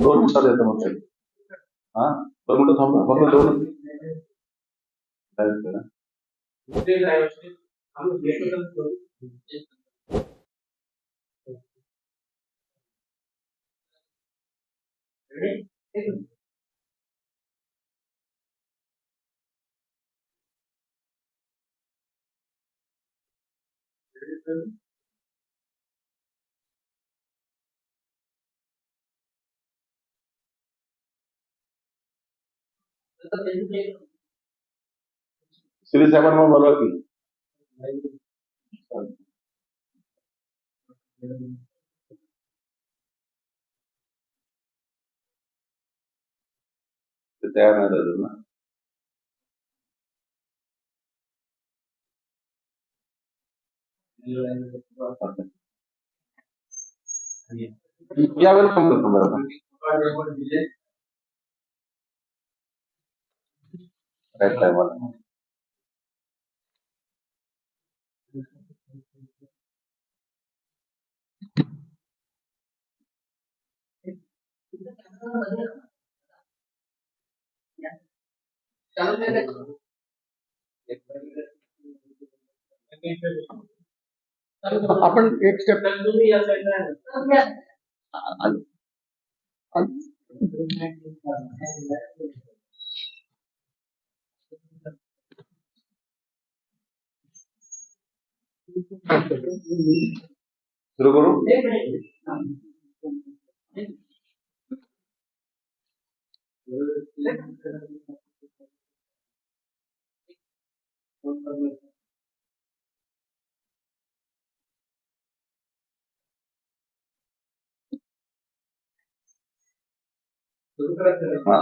दोन मिनिटात येतो मग साहेब. हा दोन मिनिटं थांबा फक्त दोन काय करा? श्री साहेबांना बोलवा की. तयार नाही अजून ना. या वेळेला काय काय मला आपण एक स्टेप सुरू करू हा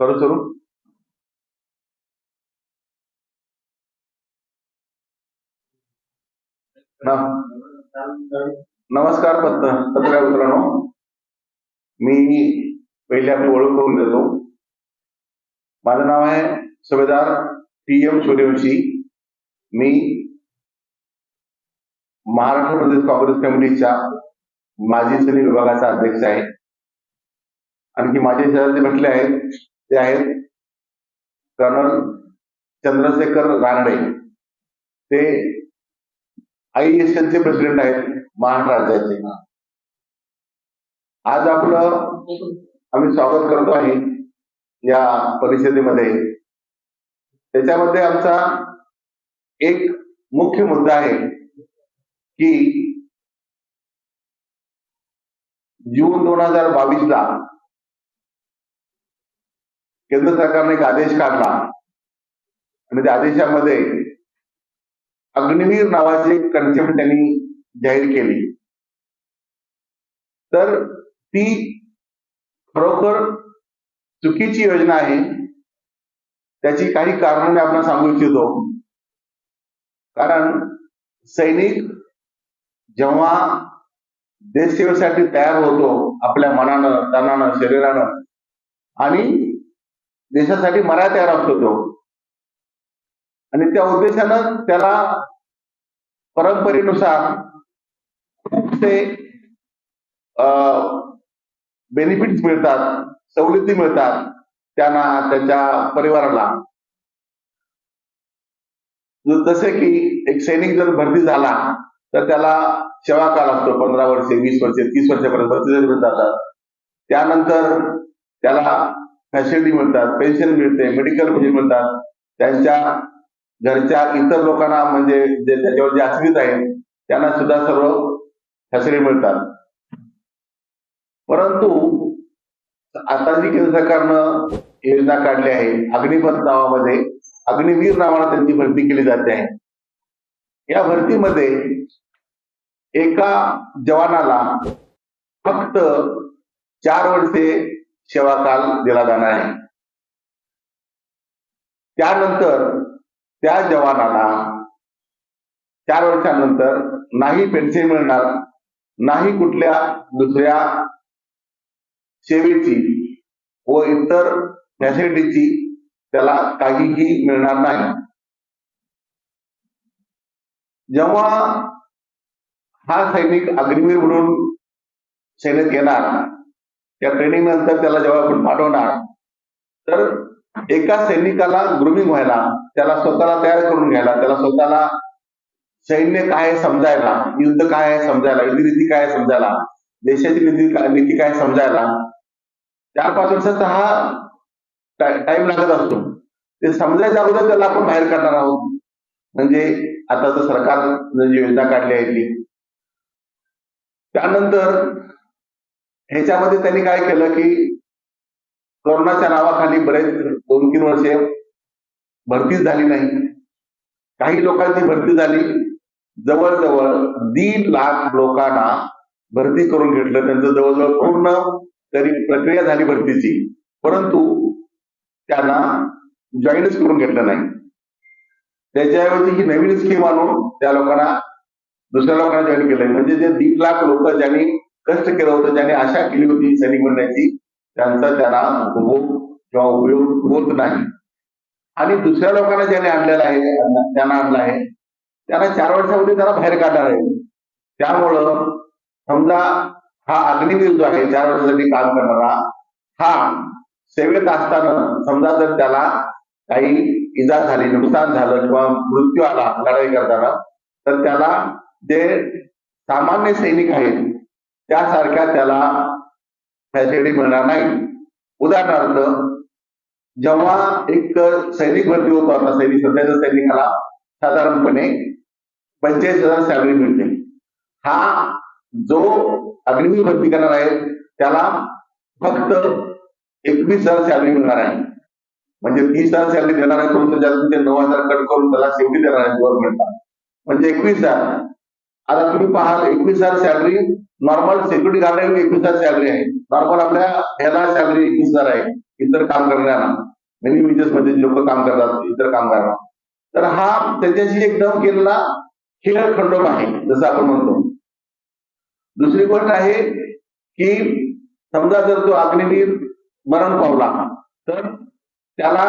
करू सुरू ना- नमस्कार पत्र पत्रकार मित्रांनो. मी पहिले आपली ओळख करून देतो. माझं नाव आहे सुभेदार टी एम सूर्यवंशी. मी महाराष्ट्र प्रदेश काँग्रेस कमिटीच्या माजी सैनिक विभागाचा अध्यक्ष आहे. आणखी माझे शेजारचे म्हटले आहेत ते आहेत कर्नल चंद्रशेखर रानडे. ते आय एस चे प्रेसिडेंट आहेत महाराष्ट्र राज्याचे. आज आपलं आम्ही स्वागत करतो आहे या परिषदेमध्ये. त्याच्यामध्ये आमचा एक मुख्य मुद्दा आहे की जून दोन हजार बावीस ला केंद्र सरकारने एक आदेश काढला. आणि त्या आदेशामध्ये अग्निवीर नावाची कन्सेप्ट त्यांनी जाहीर केली. तर ती खरोखर चुकीची योजना आहे. त्याची काही कारण मी आपण सांगू इच्छितो. कारण सैनिक जेव्हा देशसेवेसाठी तयार होतो आपल्या मनानं तनानं शरीरानं आणि देशासाठी मरा तयार असतो तो आणि त्या उद्देशानं त्याला परंपरेनुसार खूपसे बेनिफिट्स मिळतात सवलती मिळतात त्यांना त्याच्या परिवाराला. जसे की एक सैनिक जर भरती झाला तर त्याला सेवा काळ असतो पंधरा वर्षे वीस वर्षे तीस वर्षापर्यंत भरती मिळतात जातात त्यानंतर त्याला फॅसिलिटी मिळतात पेन्शन मिळते मेडिकल मिळतात त्यांच्या घरच्या इतर लोकांना म्हणजे जे त्याच्यावर जे आश्रित आहेत त्यांना सुद्धा सर्व फॅसिलिटी मिळतात. परंतु आता जी केंद्र सरकारनं योजना काढली आहे अग्निपथ नावामध्ये अग्निवीर नावानं त्यांची भरती केली जाते. आहे या भरतीमध्ये एका जवानाला फक्त चार वर्षे सेवा काल दिला जाणार आहे. त्यानंतर त्या जवानाला चार वर्षानंतर नाही पेन्शन मिळणार नाही कुठल्या दुसऱ्या सेवेची व इतर फॅसिलिटीची त्याला काहीही मिळणार नाही. जेव्हा हा सैनिक अग्निवीर म्हणून सैन्यात येणार त्या ट्रेनिंग नंतर त्याला जेव्हा आपण पाठवणार तर एका सैनिकाला ग्रुमिंग व्हायला त्याला स्वतःला तयार करून घ्यायला त्याला स्वतःला सैन्य काय आहे समजायला युद्ध काय आहे समजायला युद्धनीती काय समजायला देशाची नीती काय नीती काय समजायला चार पाच वर्षाचा हा टाइम लागत असतो. ते समजायच्या अगोदर त्याला आपण बाहेर काढणार आहोत. म्हणजे आता सरकार जी योजना काढली आहे ती. त्यानंतर ह्याच्यामध्ये त्यांनी काय केलं की कोरोनाच्या नावाखाली बरेच दोन तीन वर्षे भरतीच झाली नाही. काही लोकांची भरती झाली. जवळजवळ दीड लाख लोकांना भरती करून घेतलं. त्यांचं जवळजवळ पूर्ण तरी प्रक्रिया झाली भरतीची. परंतु त्यांना जॉईनच करून घेतलं नाही. त्याच्याऐवजी ही नवीन स्कीम आणून त्या लोकांना दुसऱ्या लोकांना जॉईन केलंय. म्हणजे जे दीड लाख लोक ज्यांनी कष्ट केलं होतं ज्यांनी आशा केली होती सैनिक बनण्याची त्यांचा त्यांना उपभोग किंवा उपयोग होत नाही. आणि दुसऱ्या लोकांना ज्यांनी आणलेलं आहे त्यांना आणलं आहे त्यांना चार वर्षामध्ये त्यांना बाहेर काढणार आहे. त्यामुळं समजा हा अग्निवीर जो आहे चार वर्षासाठी काम करणारा हा सेवेत असताना समजा जर त्याला काही इजा झाली नुकसान झालं किंवा मृत्यू आला लढाई करताना तर त्याला जे सामान्य सैनिक आहेत त्यासारख्या त्याला फॅसिलिटी मिळणार नाही. उदाहरणार्थ जेव्हा एक सैनिक भरती होतो आता सैनिक सध्याच्या सैनिकाला साधारणपणे पंचेचाळीस हजार सॅलरी मिळते. हा जो अग्निवीर भरती करणार आहे त्याला फक्त एकवीस हजार सॅलरी मिळणार आहे. म्हणजे तीस हजार सॅलरी देणार आहे परंतु त्यातून ते नऊ हजार कट करून त्याला शेवटी देणार आहे गव्हर्नमेंटला म्हणजे एकवीस हजार. आता तुम्ही पाहाल एकवीस हजार सॅलरी नॉर्मल सिक्युरिटी गार्ड एकवीस हजार सॅलरी आहे. नॉर्मल आपल्या ह्याला सॅलरी एकवीस हजार आहे इतर काम करणाऱ्यांना. मिनी विजेस मध्ये लोक काम करतात इतर कामगारांना. तर हा त्याच्याशी एकदम केलेला खेळ खंडोबा आहे जसं आपण म्हणतो. दुसरी गोष्ट आहे की समजा जर तो अग्निवीर मरण पावला तर त्याला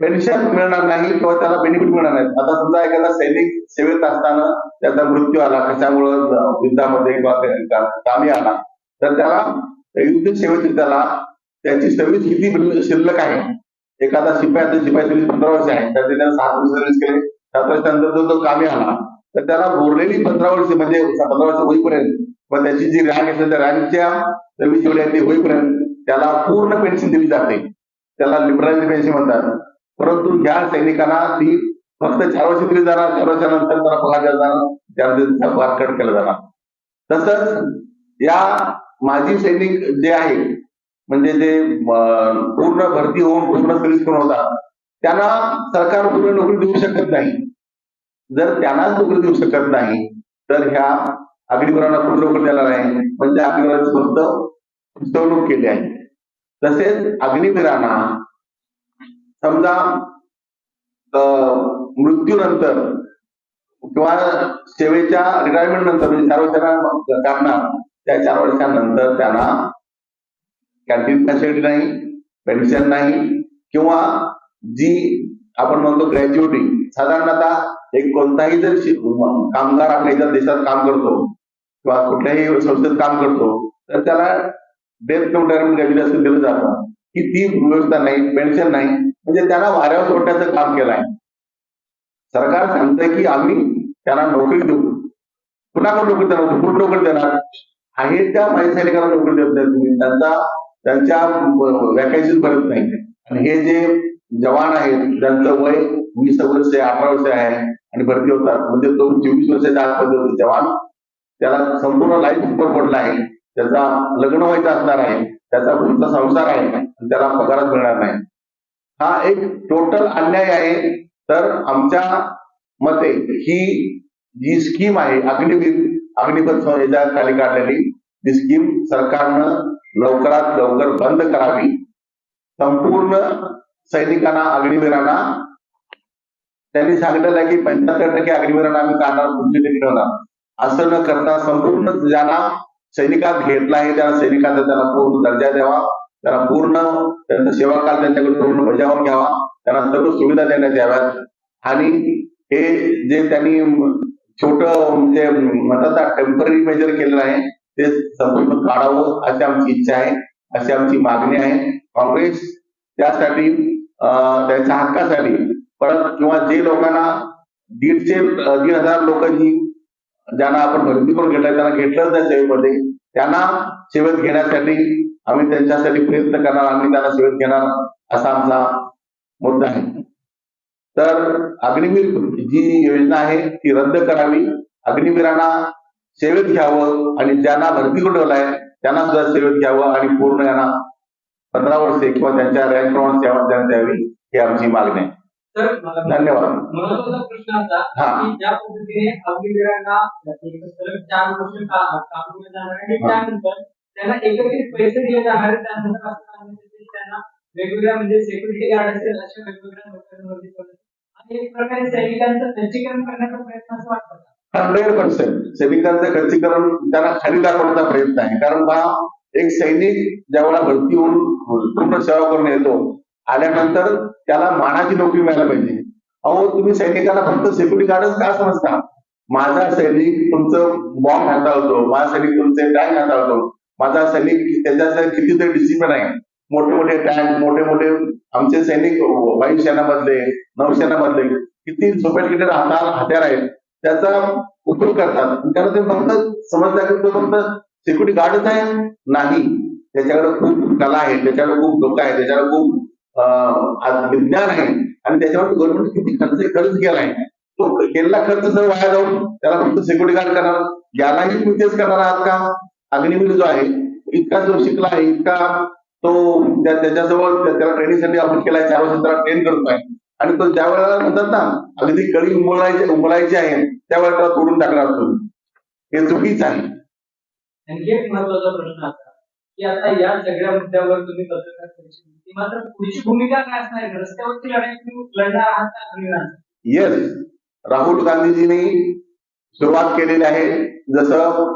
पेन्शन मिळणार नाही किंवा त्याला बेनिफिट मिळणार नाही. आता समजा एखादा सैनिक सेवेत असताना त्याचा मृत्यू आला कशामुळं युद्धामध्ये किंवा कामी आला. तर त्याला युद्ध सेवेतील त्याला त्याची सर्व्हिस किती शिल्लक आहे? एखादा शिपाई शिपाई सर्व्हिस पंधरा वर्ष आहे. तर त्याने सात वर्ष सर्व्हिस केले. सात वर्षानंतर जर तो कामी आला. तर त्याला बोरलेली पंधरा वर्ष म्हणजे पंधरा वर्ष होईपर्यंत व त्याची जी रँक असेल त्या रँकच्या सर्व्हिस जेवढी आहे ती होईपर्यंत त्याला पूर्ण पेन्शन दिली जाते. त्याला लिबरल पेन्शन म्हणतात. परंतु ह्या सैनिकांना ती फक्त चार वर्ष दिली जाणार चार वर्षानंतर त्याला पगार दिला जाणार त्याचा पगार कट केला जाणार. तसंच या माजी सैनिक जे आहे म्हणजे जे पूर्ण भरती होऊन पूर्ण सर्व्हिस करून होतात त्यांना सरकार पूर्ण नोकरी देऊ शकत नाही. जर त्यांनाच नोकरी देऊ शकत नाही तर ह्या अग्निपुरांना पूर्ण नोकरी देणार आहे? म्हणजे अग्निवीरांची फक्त फसवणूक केली आहे. तसेच अग्निवीरांना समजा मृत्यूनंतर किंवा सेवेच्या रिटायरमेंट नंतर म्हणजे चार वर्षांना त्या चार वर्षानंतर त्यांना कॅन्टीन फॅसिलिटी नाही पेन्शन नाही किंवा जी आपण म्हणतो ग्रॅज्युएटी साधारणतः एक कोणताही जर कामगार आपल्या इतर देशात काम करतो किंवा कुठल्याही संस्थेत काम करतो तर त्याला डेथ किंवा ग्रॅज्युएशन दिलं जातं. की ती व्यवस्था नाही पेन्शन नाही म्हणजे त्यांना वाऱ्यावर सोडण्याचं काम केलं आहे. सरकार सांगतंय की आम्ही त्यांना नोकरी देऊ. पुन्हा कोण नोकरी देणार? कुठं नोकरी देणार? आहे त्या माजी उघडून नोकरी देत नाही तुम्ही. त्यांचा त्यांच्या वॅकन्सीज भरत नाही. आणि हे जे जवान आहेत त्यांचं वय वीस वर्ष अठरा वर्ष आहे आणि भरती होतात म्हणजे तो चोवीस वर्षाच्या आतमध्ये जवान त्याला संपूर्ण लाईफ सुपर पडला आहे. त्याचा लग्न व्हायचं असणार आहे. त्याचा पुढचा संसार आहे. आणि त्याला पगारच मिळणार नाही. हा एक टोटल अन्याय आहे. तर आमच्या मते ही जी स्कीम आहे अग्निवीर अग्निपथ याच्या खाली काढलेली ही स्कीम सरकारनं लवकरात लवकर बंद करावी. संपूर्ण सैनिकांना अग्निवीरांना. त्यांनी सांगितलेलं आहे की पंच्याहत्तर टक्के अग्निवीरांना आम्ही काढणार पुढची टक्के ठेवणार असं न करता संपूर्ण ज्यांना सैनिकात घेतला आहे त्या सैनिकाचा त्याला पूर्ण दर्जा द्यावा. त्यांना पूर्ण त्यांचा सेवा काल त्यांच्याकडे पूर्ण बजावून घ्यावा. त्यांना सर्व सुविधा देण्यात याव्यात. आणि हे जे त्यांनी छोट म्हणजे म्हणतात टेंपररी मेजर केलेलं आहे ते संपूर्ण काढावं अशी आमची इच्छा आहे अशी आमची मागणी आहे. काँग्रेस त्यासाठी त्यांच्या हक्कासाठी परत किंवा जे लोकांना दीडशे दीड हजार लोक जी ज्यांना आपण भरती करून घेतलाय त्यांना घेतलंच नाही सेवेमध्ये त्यांना सेवेत घेण्यासाठी आम्ही त्यांच्यासाठी प्रयत्न करणार आम्ही त्यांना सेवेत घेणार असा आमचा मुद्दा आहे. तर अग्निवीर जी योजना आहे ती रद्द करावी. अग्निवीरांना सेवेत घ्यावं आणि ज्यांना भरती करून ठेवलाय त्यांना सुद्धा सेवेत घ्यावं आणि पूर्ण यांना पंधरा वर्षे किंवा त्यांच्या रँक प्रमाणे सेवा देण्यात यावी ही आमची मागणी आहे तर मला धन्यवाद प्रश्न असा ज्या पद्धतीने चार वर्ष जाणार आहे आणि. त्यानंतर त्यांना एकत्रित पैसे दिले जाणार त्यांना वेगवेगळ्या म्हणजे सेक्युरिटी गार्ड असेल अशा वेगवेगळ्या आणि एक प्रकारे सैनिकांचं खच्चीकरण करण्याचा प्रयत्न असं वाटतं? हंड्रेड पर्सेंट सैनिकांचं खर्चीकरण त्यांना खाली दाखवण्याचा प्रयत्न आहे. कारण बा एक सैनिक ज्यावेळेला भरती होऊन पूर्ण सेवा करून येतो आल्यानंतर त्याला मानाची नोकरी मिळायला पाहिजे. अहो तुम्ही सैनिकांना फक्त सिक्युरिटी गार्डच का समजता? माझा सैनिक तुमचं बॉम्ब हाताळतो माझा सैनिक तुमचे टँक हाताळतो माझा सैनिक त्याच्यात कितीतरी डिसिप्लिन आहे. मोठे मोठे टँक मोठे मोठे आमचे सैनिक वायुसेनामधले नौसेनामधले किती सोफिस्टिकेटेड हाताळ हत्यार आहेत. त्याचा उपयोग करतात. त्याला ते फक्त समजलं की तो फक्त सिक्युरिटी गार्डच आहे नाही. त्याच्याकडे खूप कला आहे त्याच्याकडे खूप लोक आहे त्याच्याकडे खूप विज्ञान आहे. आणि त्याच्यावर गव्हर्नमेंट किती खर्च खर्च केलाय. तो केलेला खर्च जर वाया जाऊन त्याला फक्त सिक्युरिटी गार्ड करणार. यालाही तुम्ही तेच करणार आहात का? अग्निवीर जो आहे इतका जो शिकला आहे इतका तो त्याच्याजवळ त्या- त्याला ट्रेनिंगसाठी आपण केलाय चार वर्ष त्याला ट्रेन करतोय. आणि तो ज्या वेळेला म्हणतात ना अगदी कळी उमलायची उमलायची आहे त्यावेळेला त्याला तोडून टाकणार तुम्ही हे चुकीच आहे आणखी एक महत्त्वाचा प्रश्न असा की आता या सगळ्या मुद्द्यावर तुम्ही पत्रकार परिषद. मात्र पुढची भूमिका काय असणार आहे रस्त्यावरची लढाई तुम्ही लढणार आहात का अग्निवीरांसाठी? येस राहुल गांधीजींनी सुरुवात केलेली आहे जसं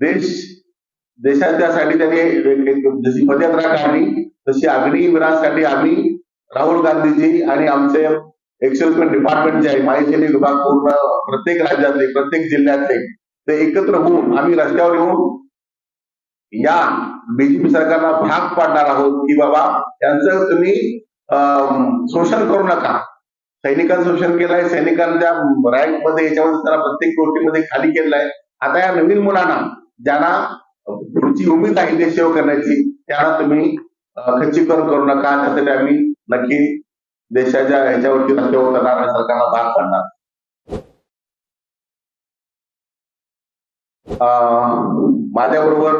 देश देशाच्यासाठी त्यांनी जशी पदयात्रा काढली तशी अग्निवीरांसाठी आम्ही राहुल गांधीजी आणि आमचे एक्सप्रेसमेंट डिपार्टमेंट जे आहे माहिती विभाग पूर्ण प्रत्येक राज्यातले प्रत्येक जिल्ह्यातले ते एकत्र होऊन आम्ही रस्त्यावर येऊन या बीजेपी सरकारला भाग पाडणार आहोत की बाबा त्यांचं तुम्ही अं, शोषण करू नका. सैनिकांचं शोषण केलंय सैनिकांच्या रँकमध्ये याच्यामध्ये त्याला प्रत्येक गोष्टीमध्ये खाली केलंय. आता या नवीन मुलांना ज्यांना पुढची उमेद आहे देश सेवा करण्याची त्यांना तुम्ही खच्चीकरण करू नका त्यासाठी आम्ही नक्की देशाच्या ह्याच्यावरती रस्त्यावर करणार सरकारला भाग पाडणार. माझ्याबरोबर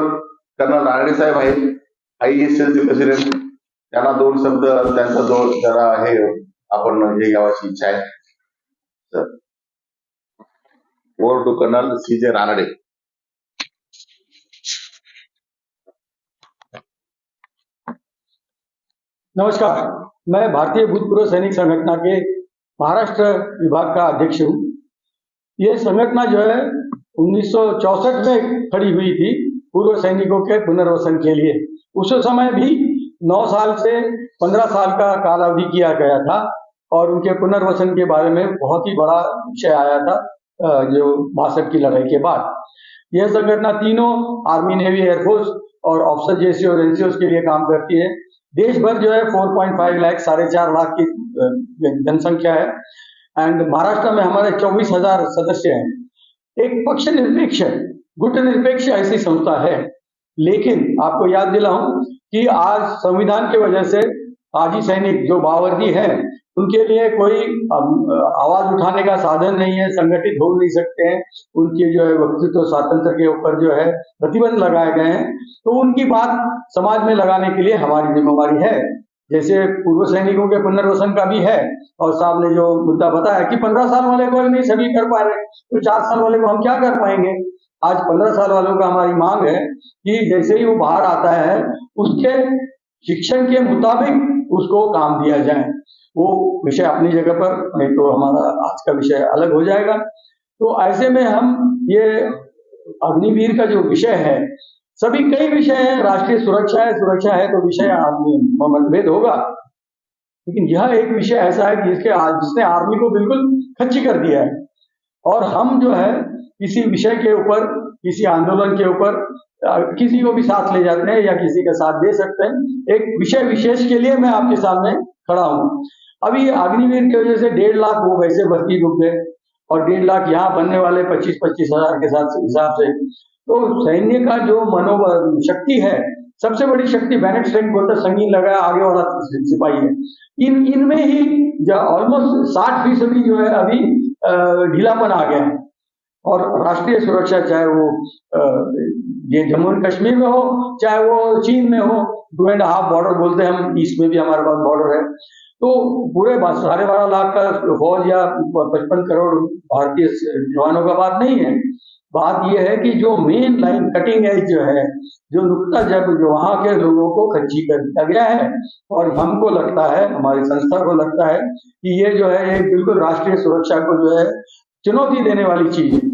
कर्नल राणे साहेब आहेत. आई एसएलचे प्रेसिडेंट त्यांना दोन शब्द त्यांचा जो जरा हे आपण हे घ्यावाची इच्छा आहे. तर ओव्हर टू कर्नल सी जे रानडे. नमस्कार. मैं भारतीय भूतपूर्व सैनिक संगठना के महाराष्ट्र विभाग का अध्यक्ष हूँ। ये संगठना जो है 1964 में खड़ी हुई थी पूर्व सैनिकों के पुनर्वसन के लिए। उस समय भी 9 साल से 15 साल का कालावधि किया गया था और उनके पुनर्वसन के बारे में बहुत ही बड़ा विषय आया था जो बासठ की लड़ाई के बाद। यह संगठना तीनों आर्मी, नेवी एयरफोर्स और ऑफिसर जेसी और एनसीओ के लिए काम करती है। देश भर जो है 4.5 लाख साढ़े चार लाख की जनसंख्या है। एंड महाराष्ट्र में हमारे चौबीस हज़ार सदस्य हैं। एक पक्ष निरपेक्ष गुट निरपेक्ष ऐसी संस्था है। लेकिन आपको याद दिलाऊं कि आज संविधान की वजह से आजी सैनिक जो बावर्दी हैं उनके लिए कोई आवाज़ उठाने का साधन नहीं है, संगठित हो नहीं सकते हैं, उनके जो है व्यक्तित्व स्वातंत्र के ऊपर जो है प्रतिबंध लगाए गए हैं तो उनकी बात समाज में लगाने के लिए हमारी जिम्मेवारी है। जैसे पूर्व सैनिकों के पुनर्वसन का भी है, और साहब ने जो मुद्दा बताया कि पंद्रह साल वाले को नहीं सभी कर पा रहे तो चार साल वाले को हम क्या कर पाएँगे? आज पंद्रह साल वालों का हमारी मांग है कि जैसे ही वो बाहर आता है, उसके शिक्षण के मुताबिक उसको काम दिया जाए। वो विषय अपनी जगह पर, नहीं तो हमारा आज का विषय अलग हो जाएगा। तो ऐसे में हम ये अग्निवीर का जो विषय है, सभी कई विषय है, राष्ट्रीय सुरक्षा है सुरक्षा है तो विषय आदमी मतभेद होगा। लेकिन यह एक विषय ऐसा है कि जिसके जिसने आर्मी को बिल्कुल खच्ची कर दिया है। और हम जो है, इसी विषय के ऊपर किसी आंदोलन के ऊपर किसी को भी साथ ले जाते हैं या किसी का साथ दे सकते हैं। एक विषय विशेष के लिए मैं आपके सामने खड़ा हूँ। अभी अग्निवीर की वजह से डेढ़ लाख वो वैसे भर्ती रुक गए और डेढ़ लाख यहाँ बनने वाले पच्चीस पच्चीस हज़ार के साथ हिसाब से। तो सैन्य का जो मनोबल, शक्ति है, सबसे बड़ी शक्ति बैनेट स्ट्रेंथ बोलते संगीन लगाया, आगे वाला सिपाही है। इन, इनमें ही ऑलमोस्ट साठ फ़ीसदी जो है अभी ढीलापन आ गया है। और राष्ट्रीय सुरक्षा, चाहे वो ये जम्मू एंड कश्मीर में हो, चाहे वो चीन में हो टू एंड हाफ़ बॉर्डर बोलते हैं हम ईस्ट में भी हमारे पास बॉर्डर है। तो पूरे साढ़े बारह लाख का फौज या पचपन करोड़ भारतीय जवानों का बात नहीं है। बात यह है कि जो मेन लाइन कटिंग एज जो है, जो नुकता जब जो वहाँ के लोगों को खच्ची कर दिया गया है, और हमको लगता है, हमारी संस्था को लगता है कि ये जो है एक बिल्कुल राष्ट्रीय सुरक्षा को जो है चुनौती देने वाली चीज़ है।